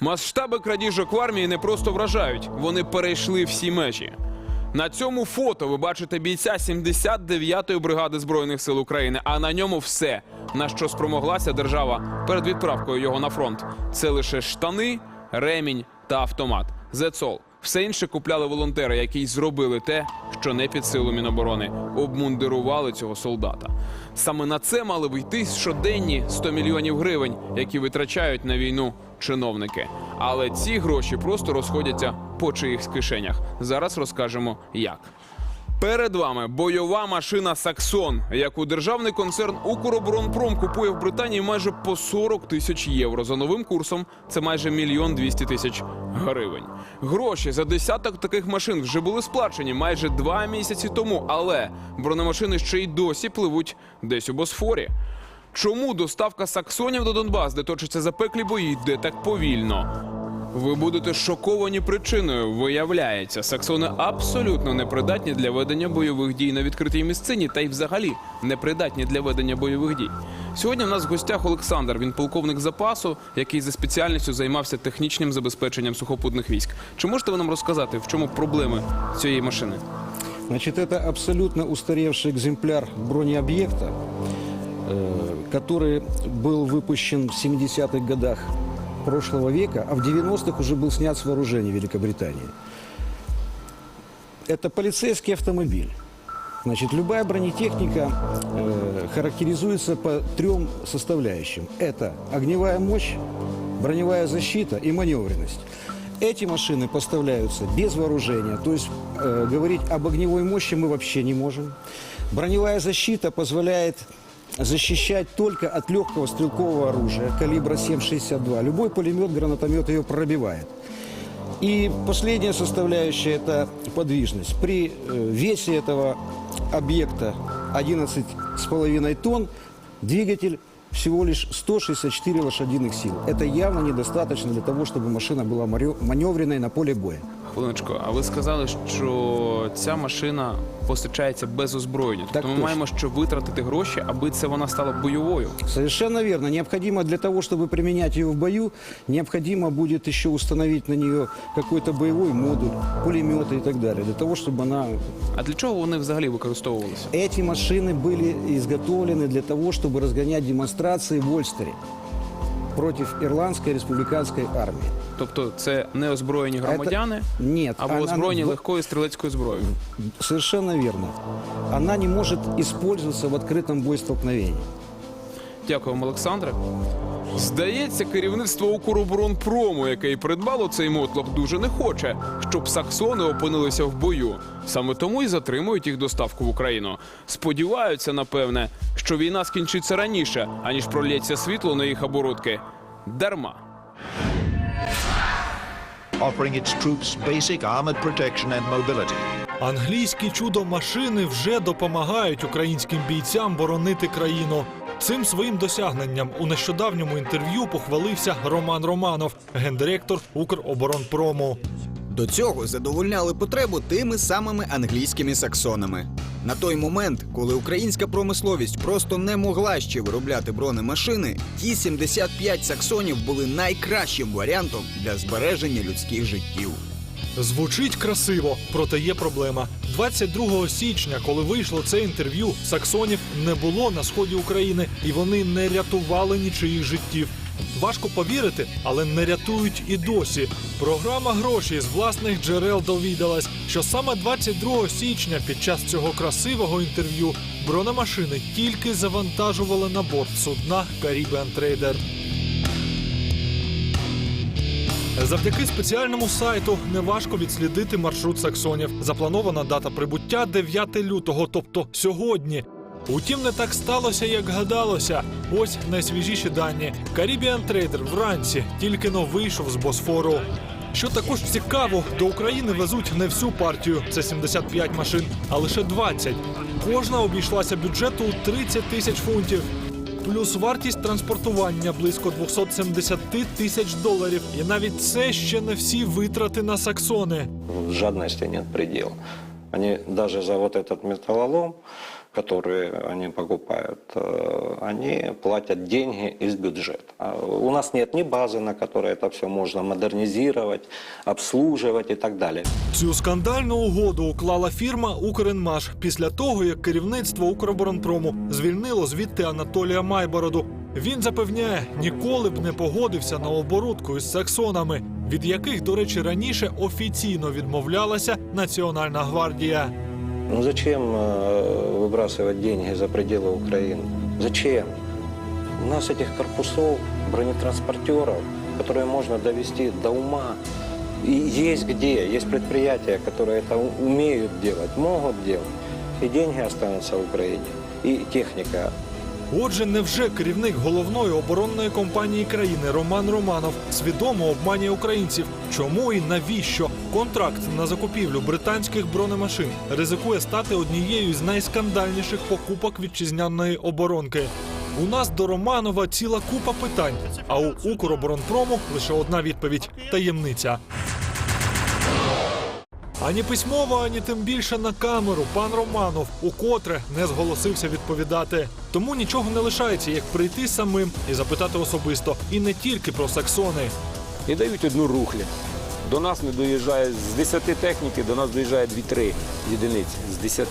Масштаби крадіжок в армії не просто вражають, вони перейшли всі межі. На цьому фото ви бачите бійця 79-ї бригади збройних сил України. А на ньому все, на що спромоглася держава перед відправкою його на фронт. Це лише штани, ремінь та автомат. All. Все інше купляли волонтери, які й зробили те, що не під силу Міноборони, обмундирували цього солдата. Саме на це мали вийти щоденні 100 мільйонів гривень, які витрачають на війну чиновники. Але ці гроші просто розходяться по чиїхсь кишенях. Зараз розкажемо як. Перед вами бойова машина Саксон, яку державний концерн Укроборонпром купує в Британії майже по 40 тисяч євро. За новим курсом це майже мільйон 200 тисяч гривень. Гроші за десяток таких машин вже були сплачені майже два місяці тому, але бронемашини ще й досі пливуть десь у Босфорі. Чому доставка саксонів до Донбас, де точаться запеклі бої, йде так повільно? Ви будете шоковані причиною. Виявляється, саксони абсолютно непридатні для ведення бойових дій на відкритій місцині та й взагалі непридатні для ведення бойових дій. Сьогодні в нас в гостях Олександр. Він полковник запасу, який за спеціальністю займався технічним забезпеченням сухопутних військ. Чи можете ви нам розказати, в чому проблеми цієї машини? Значит, это абсолютно устаревший экземпляр бронеобъекта, э, который был выпущен в 70-х годах прошлого века, а в 90-х уже был снят с вооружения Великобритании. Это полицейский автомобиль. Значит, любая бронетехника э, характеризуется по трем составляющим. Это огневая мощь, броневая защита и маневренность. Эти машины поставляются без вооружения, то есть э, говорить об огневой мощи мы вообще не можем. Броневая защита позволяет защищать только от легкого стрелкового оружия калибра 7,62. Любой пулемет, гранатомет ее пробивает. И последняя составляющая – это подвижность. При э, весе этого объекта 11,5 тонн двигатель всего лишь 164 лошадиных сил. Это явно недостаточно для того, чтобы машина была маре- маневренной на поле боя. Хвилиночку, а ви сказали, що ця машина постачається без озброєння. Тобто Так ми точно. маємо що витратити гроші, аби це вона стала бойовою. Совершенно верно. Необходимо для того, чтобы применять ее в бою, необходимо будет еще установить на нее какой-то боевой модуль, пулеметы и так далее, для того, чтобы она... А для чого вони взагалі використовувалися? Эти машины были изготовлены для того, чтобы разгонять демонстрации в Ольстере против ірландської республіканської армії. Тобто це не озброєні громадяни, Нет. або озброєні легкою стрілецькою зброєю. Совершенно верно. Вона не може використовуватися в открытом боестолкновении. Дякуємо, Олександре. Здається, керівництво Укроборонпрому, яке і придбало цей мотлох, дуже не хоче, щоб саксони опинилися в бою. Саме тому і затримують їх доставку в Україну. Сподіваються, напевне, що війна скінчиться раніше, аніж пролється світло на їх оборудки. Дарма. offering its troops basic armored protection and mobility. Англійські чудо машини вже допомагають українським бійцям боронити країну. Цим своїм досягненням у нещодавньому інтерв'ю похвалився Роман Романов, гендиректор Укроборонпрому. До цього задовольняли потребу тими самими англійськими саксонами. На той момент, коли українська промисловість просто не могла ще виробляти бронемашини, ті 75 саксонів були найкращим варіантом для збереження людських життів. Звучить красиво, проте є проблема. 22 січня, коли вийшло це інтерв'ю, саксонів не було на сході України, і вони не рятували нічиїх життів. Важко повірити, але не рятують і досі. Програма гроші з власних джерел довідалась, що саме 22 січня під час цього красивого інтерв'ю бронемашини тільки завантажували на борт судна Caribbean Trader. Завдяки спеціальному сайту неважко відслідити маршрут саксонів. Запланована дата прибуття 9 лютого, тобто сьогодні. Утім, не так сталося, як гадалося. Ось найсвіжіші дані. Caribbean Trader вранці тільки но вийшов з Босфору. Що також цікаво, до України везуть не всю партію, це 75 машин, а лише 20. Кожна обійшлася бюджету у 30 тисяч фунтів. Плюс вартість транспортування близько 270 тисяч доларів. І навіть це ще не всі витрати на саксони. Жадності немає предела. Они даже за вот этот металлолом которые они покупают, э, они платят деньги из бюджета. А У нас нет ни базы, на которой это все можно модернизировать, обслуживать и так далее. Цю скандальну угоду уклала фірма Укренмаш після того, як керівництво Укроборонпрому звільнило звідти Анатолія Майбороду. Він запевняє, ніколи б не погодився на оборудку із саксонами, від яких, до речі, раніше офіційно відмовлялася Національна гвардія. Ну зачем э, выбрасывать деньги за пределы Украины? Зачем? У нас этих корпусов, бронетранспортеров, которые можно довести до ума, и есть где, есть предприятия, которые это у- умеют делать, могут делать. И деньги останутся в Украине, и техника Отже, невже керівник головної оборонної компанії країни Роман Романов свідомо обманює українців? Чому і навіщо контракт на закупівлю британських бронемашин ризикує стати однією з найскандальніших покупок вітчизняної оборонки? У нас до Романова ціла купа питань, а у Укроборонпрому лише одна відповідь таємниця. Ані письмово, ані тим більше на камеру пан Романов укотре не зголосився відповідати. Тому нічого не лишається, як прийти самим і запитати особисто, і не тільки про саксони. і дають одну рухлядь. До нас не доїжджає з 10 техніки, до нас доїжджає 2-3 єдиниці з 10.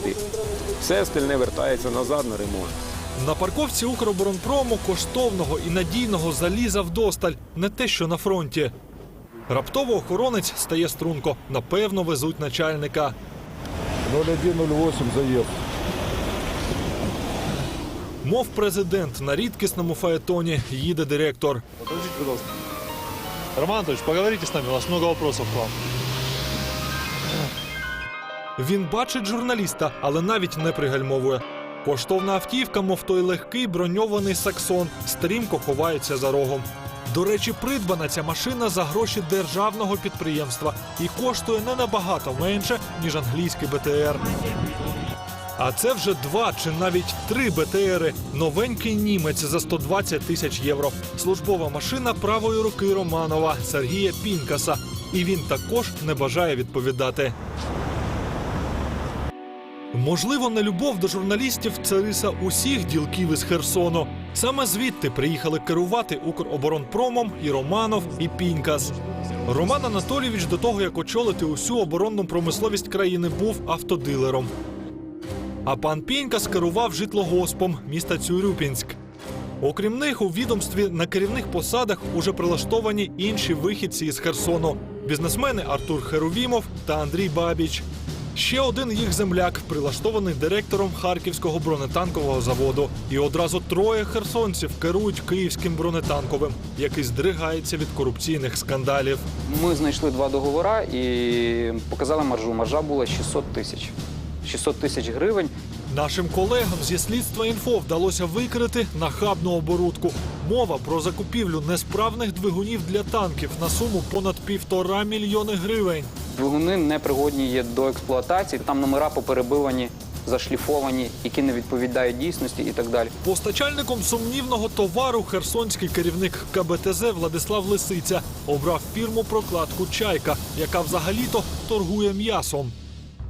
Все остальне вертається назад на ремонт. На парковці Укроборонпрому коштовного і надійного заліза вдосталь, не те, що на фронті. Раптово охоронець стає струнко. Напевно, везуть начальника. 0108 заезд. Мов президент на рідкісному фаетоні їде директор. Подождите, пожалуйста. Роман Анатольевич, поговорите с нами, у нас много вопросов к вам. Він бачить журналіста, але навіть не пригальмовує. Коштовна автівка, мов той легкий броньований саксон, стрімко ховається за рогом. До речі, придбана ця машина за гроші державного підприємства і коштує не набагато менше, ніж англійський БТР. А це вже два чи навіть три БТРи. Новенький німець за 120 тисяч євро. Службова машина правої руки Романова Сергія Пінкаса. І він також не бажає відповідати. Можливо, нелюбов до журналістів це риса усіх ділків із Херсону. Саме звідти приїхали керувати Укроборонпромом і Романов, і Пінькас. Роман Анатолійович до того, як очолити усю оборонну промисловість країни, був автодилером. А пан Пінькас керував житлогоспом міста Цюрюпінськ. Окрім них, у відомстві на керівних посадах уже прилаштовані інші вихідці із Херсону: бізнесмени Артур Херувімов та Андрій Бабіч. Ще один їх земляк, прилаштований директором Харківського бронетанкового заводу. І одразу троє херсонців керують київським бронетанковим, який здригається від корупційних скандалів. Ми знайшли два договори і показали маржу. Маржа була 600 тисяч. 600 тисяч гривень. Нашим колегам зі слідства інфо вдалося викрити нахабну оборудку. Мова про закупівлю несправних двигунів для танків на суму понад півтора мільйони гривень. Двигуни непригодні є до експлуатації. Там номера поперебивані, зашліфовані, які не відповідають дійсності і так далі. Постачальником сумнівного товару херсонський керівник КБТЗ Владислав Лисиця обрав фірму прокладку Чайка, яка взагалі-то торгує м'ясом.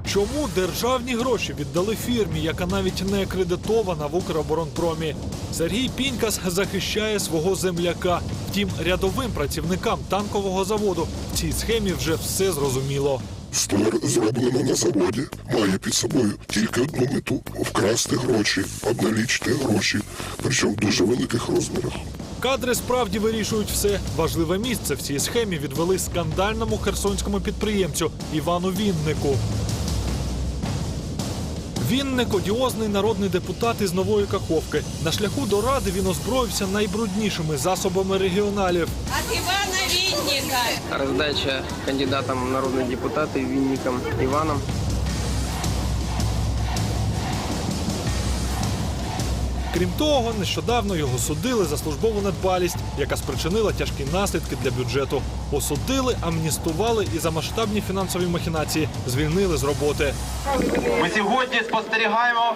Чому державні гроші віддали фірмі, яка навіть не акредитована в Укроборонпромі? Сергій Пінькас захищає свого земляка. Втім, рядовим працівникам танкового заводу в цій схемі вже все зрозуміло. Столяр зроблено на заводі, має під собою тільки одну мету вкрасти гроші, обналічити гроші, причому в дуже великих розмірах. Кадри справді вирішують все. Важливе місце в цій схемі відвели скандальному херсонському підприємцю Івану Віннику. Вінник одіозний народний депутат із нової каховки. На шляху до ради він озброївся найбруднішими засобами регіоналів. От Івана Вінника. Роздача кандидатам народних депутатів Вінникам Винником Крім того, нещодавно його судили за службову недбалість, яка спричинила тяжкі наслідки для бюджету. Осудили, амністували і за масштабні фінансові махінації звільнили з роботи. Ми сьогодні спостерігаємо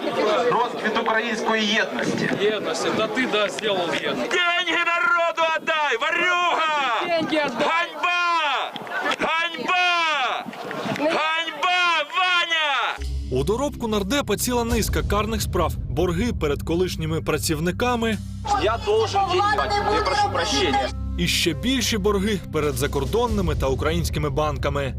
розквіт української єдності. Єдності, да ти да зробив єдність. Деньги народу отдай, варюга! Ганьба! Ганьба! Ганьба, Ваня! У доробку нардепа ціла низка карних справ, борги перед колишніми працівниками Я должен деньги. Я прошу прощения. і ще більші борги перед закордонними та українськими банками.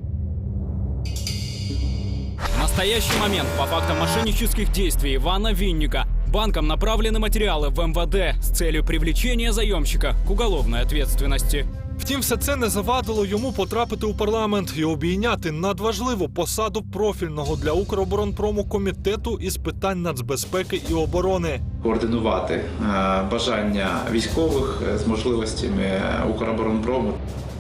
В настоящий момент по фактам мошеннических действий Ивана Винника банкам направлены материалы в МВД с целью привлечения заемщика к уголовной ответственности. Втім, все це не завадило йому потрапити у парламент і обійняти надважливу посаду профільного для Укроборонпрому комітету із питань нацбезпеки і оборони. координувати е, бажання військових з можливостями Укроборонпрому.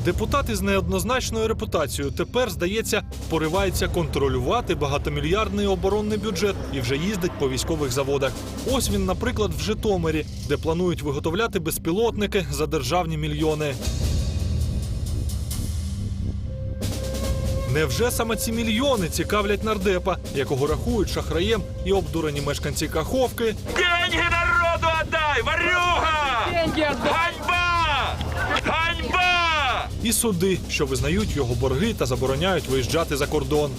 Депутат із неоднозначною репутацією тепер, здається, поривається контролювати багатомільярдний оборонний бюджет і вже їздить по військових заводах. Ось він, наприклад, в Житомирі, де планують виготовляти безпілотники за державні мільйони. Невже саме ці мільйони цікавлять нардепа, якого рахують шахраєм і обдурені мешканці Каховки, Деньги народу отдай, Варюга! Деньги отдай! Ганьба! Ганьба! і суди, що визнають його борги та забороняють виїжджати за кордон.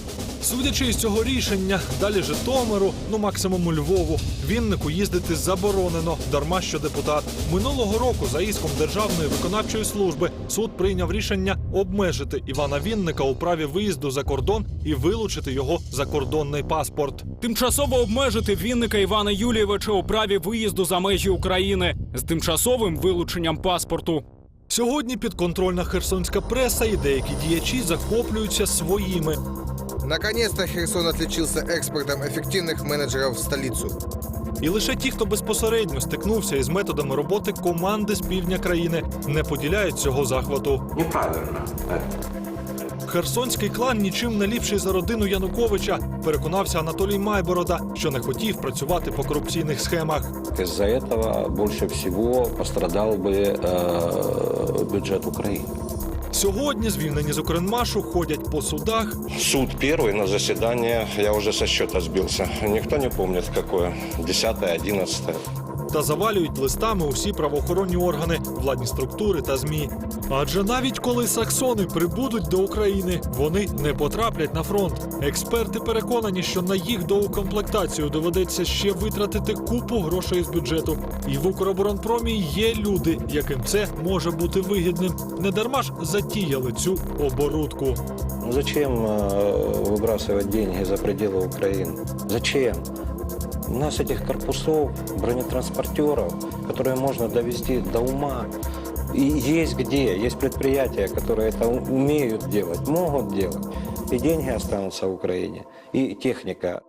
Судячи із цього рішення, далі Житомиру, ну максимум Львову, Віннику їздити заборонено, дарма що депутат. Минулого року за іском Державної виконавчої служби суд прийняв рішення обмежити Івана Вінника у праві виїзду за кордон і вилучити його закордонний паспорт. Тимчасово обмежити Вінника Івана Юлійовича у праві виїзду за межі України з тимчасовим вилученням паспорту. Сьогодні підконтрольна херсонська преса і деякі діячі захоплюються своїми. Наконец-то Херсон отличился экспортом эффективных менеджеров в столицу. І лише ті, хто безпосередньо стикнувся із методами роботи команди з півдня країни, не поділяють цього захвату. Неправильно. Херсонський клан нічим не ліпший за родину Януковича. Переконався Анатолій Майборода, що не хотів працювати по корупційних схемах. Из-за этого больше всего пострадал бы э, бюджет Украины. Сьогодні звільнені з Укренмашу ходять по судах, Суд перший на засідання я уже со счета збився. Ніхто не помнит, какое. Десятое, одиннадцатое та завалюють листами усі правоохоронні органи, владні структури та змі. Адже навіть коли саксони прибудуть до України, вони не потраплять на фронт. Експерти переконані, що на їх доукомплектацію доведеться ще витратити купу грошей з бюджету. І в Укроборонпромі є люди, яким це може бути вигідним. Не дарма ж затіяли цю оборудку. Ну зачем э, выбрасывать деньги за пределы Украины? Зачем? У нас этих корпусов, бронетранспортеров, которые можно довести до ума, и есть где, есть предприятия, которые это умеют делать, могут делать. И деньги останутся в Украине, и техника.